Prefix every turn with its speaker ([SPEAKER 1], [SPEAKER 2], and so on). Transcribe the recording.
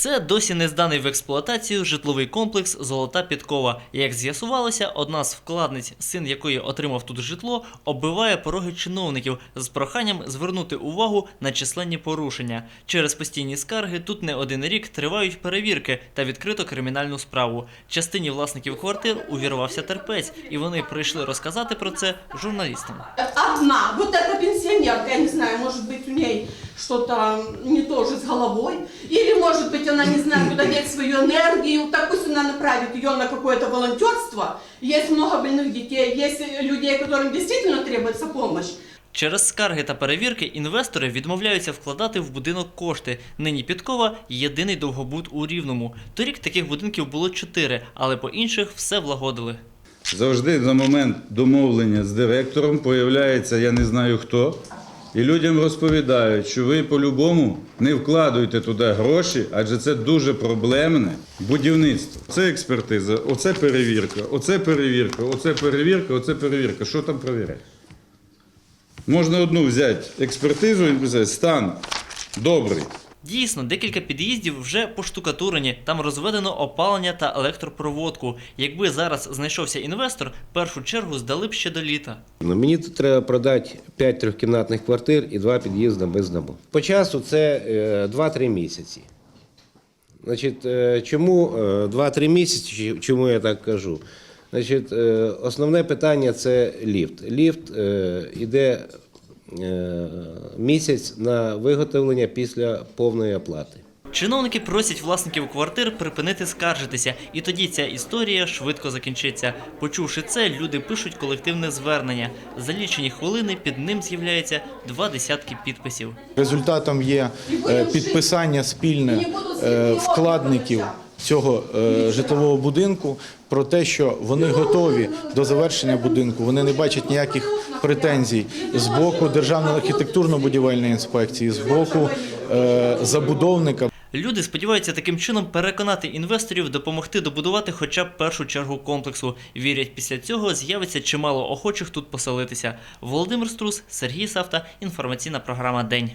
[SPEAKER 1] Це досі не зданий в експлуатацію житловий комплекс Золота Підкова. Як з'ясувалося, одна з вкладниць, син якої отримав тут житло, оббиває пороги чиновників з проханням звернути увагу на численні порушення. Через постійні скарги тут не один рік тривають перевірки та відкрито кримінальну справу. Частині власників квартир увірвався терпець, і вони прийшли розказати про це журналістам
[SPEAKER 2] Одна, вот эта пенсионерка, я не знаю, может быть у ней что-то не то же с головой, или может быть она не знает, куда деть свою энергию, так пусть она направит ее на какое-то волонтерство. Есть много больных детей, есть людей, которым действительно требуется помощь.
[SPEAKER 1] Через скарги та перевірки інвестори відмовляються вкладати в будинок кошти. Нині Підкова єдиний довгобуд у Рівному. Торік таких будинків було чотири, але по інших все влагодили.
[SPEAKER 3] Завжди на момент домовлення з директором появляється я не знаю хто, і людям розповідають, що ви по-любому не вкладуєте туди гроші, адже це дуже проблемне будівництво. Це експертиза, оце перевірка, оце перевірка, оце перевірка, оце перевірка. Що там перевіряти? Можна одну взяти експертизу і написати стан добрий.
[SPEAKER 1] Дійсно, декілька під'їздів вже поштукатурені, там розведено опалення та електропроводку. Якби зараз знайшовся інвестор, першу чергу здали б ще до літа.
[SPEAKER 4] Ну, мені тут треба продати 5 трьохкімнатних квартир і 2 під'їзди без дому. По часу це е, 2-3 місяці. Значить, е, чому е, 2-3 місяці? Чому я так кажу? Значить, е, основне питання це ліфт. Ліфт е, іде е, місяць на виготовлення після повної оплати.
[SPEAKER 1] Чиновники просять власників квартир припинити скаржитися, і тоді ця історія швидко закінчиться. Почувши це, люди пишуть колективне звернення. За лічені хвилини під ним з'являється два десятки підписів.
[SPEAKER 5] Результатом є е, підписання спільне е, вкладників цього е, житлового будинку про те, що вони готові до завершення будинку. Вони не бачать ніяких претензій з боку Державної архітектурно-будівельної інспекції, з боку е, забудовника.
[SPEAKER 1] Люди сподіваються таким чином переконати інвесторів допомогти добудувати хоча б першу чергу комплексу. Вірять, після цього з'явиться чимало охочих тут поселитися. Володимир Струс, Сергій Савта, інформаційна програма День.